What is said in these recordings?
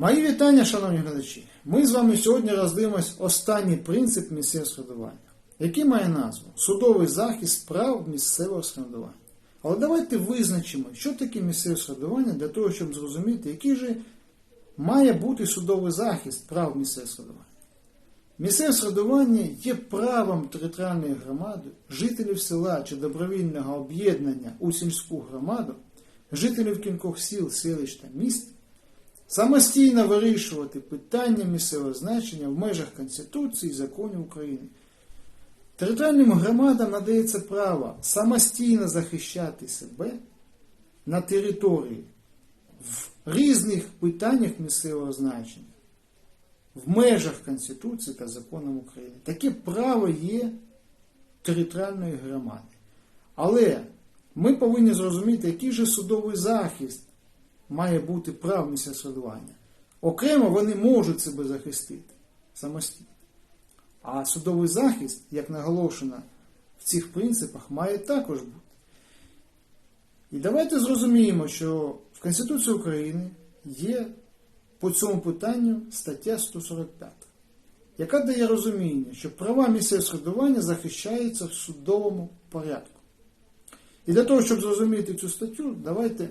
Мої вітання, шановні глядачі. Ми з вами сьогодні роздивимось останній принцип місцевого самоврядування, який має назву Судовий захист прав місцевого самоврядування. Але давайте визначимо, що таке місцеве самоврядування для того, щоб зрозуміти, який же має бути судовий захист прав місцевого самоврядування. Місцеве самоврядування є правом територіальної громади, жителів села чи добровільного об'єднання у сільську громаду, жителів кількох сіл, селищ та міст самостійно вирішувати питання місцевого значення в межах Конституції і законів України. Територіальним громадам надається право самостійно захищати себе на території в різних питаннях місцевого значення в межах Конституції та законів України. Таке право є територіальної громади. Але ми повинні зрозуміти, який же судовий захист має бути прав місцевого. Окремо вони можуть себе захистити самостійно. А судовий захист, як наголошено в цих принципах, має також бути. І давайте зрозуміємо, що в Конституції України є по цьому питанню стаття 145, яка дає розуміння, що права місцевого самоврядування захищаються в судовому порядку. І для того, щоб зрозуміти цю статтю, давайте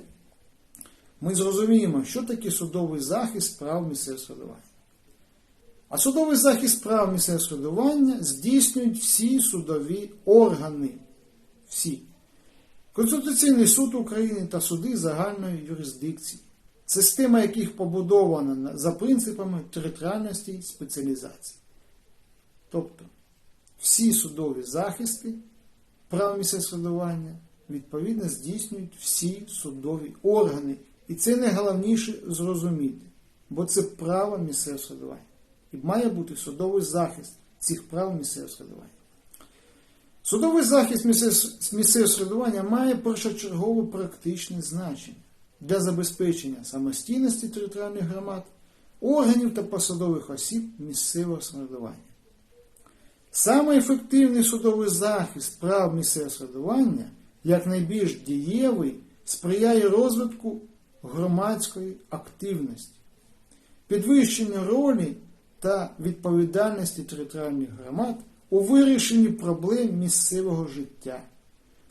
ми зрозуміємо, що таке судовий захист прав місцевого самоврядування. А судовий захист прав місцевого самоврядування здійснюють всі судові органи. Всі. Конституційний суд України та суди загальної юрисдикції, система яких побудована за принципами територіальності і спеціалізації. Тобто всі судові захисти прав місцевого самоврядування відповідно здійснюють всі судові органи. І це найголовніше зрозуміти, бо це право місцевого самоврядування. І має бути судовий захист цих прав місцевого самоврядування. Судовий захист місцевого самоврядування має першочергове практичне значення для забезпечення самостійності територіальних громад, органів та посадових осіб місцевого самоврядування. Саме ефективний судовий захист прав місцевого самоврядування, як найбільш дієвий, сприяє розвитку громадської активності, підвищенню ролі та відповідальності територіальних громад у вирішенні проблем місцевого життя,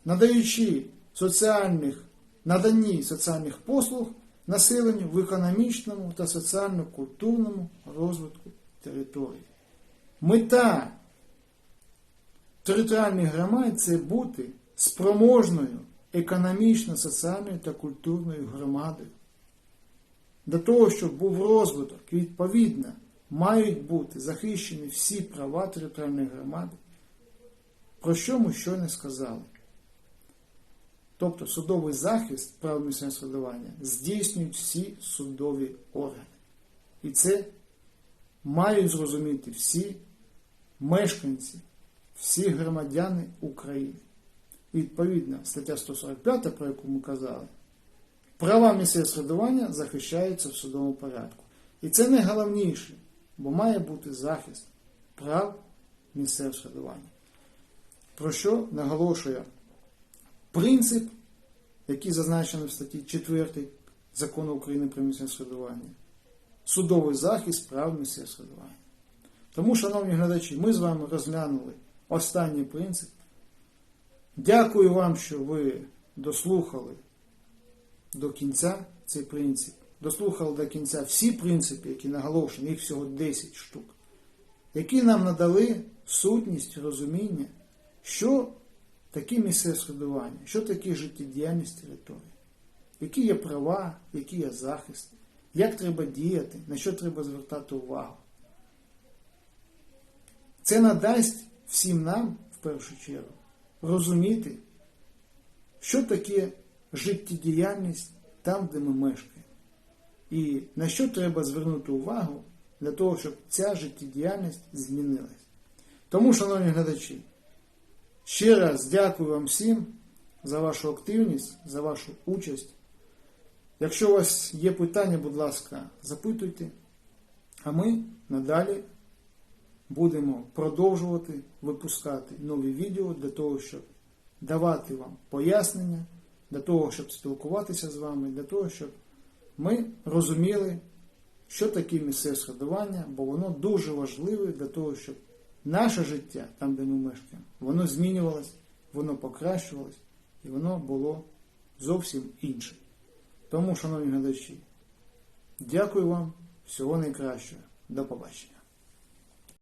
надаючи соціальних, наданні соціальних послуг населенню в економічному та соціально-культурному розвитку території. Мета територіальних громад це бути спроможною економічно, соціальною та культурною громадою. Для того, щоб був розвиток відповідно мають бути захищені всі права територіальної громади, про що ми щойно сказали. Тобто судовий захист прав місцевого самоврядування здійснюють всі судові органи. І це мають зрозуміти всі мешканці, всі громадяни України. Відповідно стаття 145, про яку ми казали, права місцевого самоврядування захищаються в судовому порядку. І це найголовніше бо має бути захист прав місцевого самоврядування. Про що наголошує принцип, який зазначений в статті 4 закону України про місцеве самоврядування, судовий захист прав місцевого самоврядування. Тому, шановні глядачі, ми з вами розглянули останній принцип. Дякую вам, що ви дослухали до кінця цей принцип дослухали до кінця всі принципи, які наголошені, їх всього 10 штук, які нам надали сутність розуміння, що таке місцеве сходування, що таке життєдіяльність території, які є права, які є захист, як треба діяти, на що треба звертати увагу. Це надасть всім нам, в першу чергу, розуміти, що таке життєдіяльність там, де ми мешкаємо. І на що треба звернути увагу для того, щоб ця життєдіяльність змінилась. Тому, шановні глядачі, ще раз дякую вам всім за вашу активність, за вашу участь. Якщо у вас є питання, будь ласка, запитуйте, а ми надалі будемо продовжувати випускати нові відео для того, щоб давати вам пояснення, для того, щоб спілкуватися з вами, для того, щоб ми розуміли що таке місцеве самоврядування, бо воно дуже важливе для того, щоб наше життя, там, де ми мешкаємо, воно змінювалось, воно покращувалось і воно було зовсім іншим. Тому, шановні глядачі, дякую вам, всього найкращого. До побачення.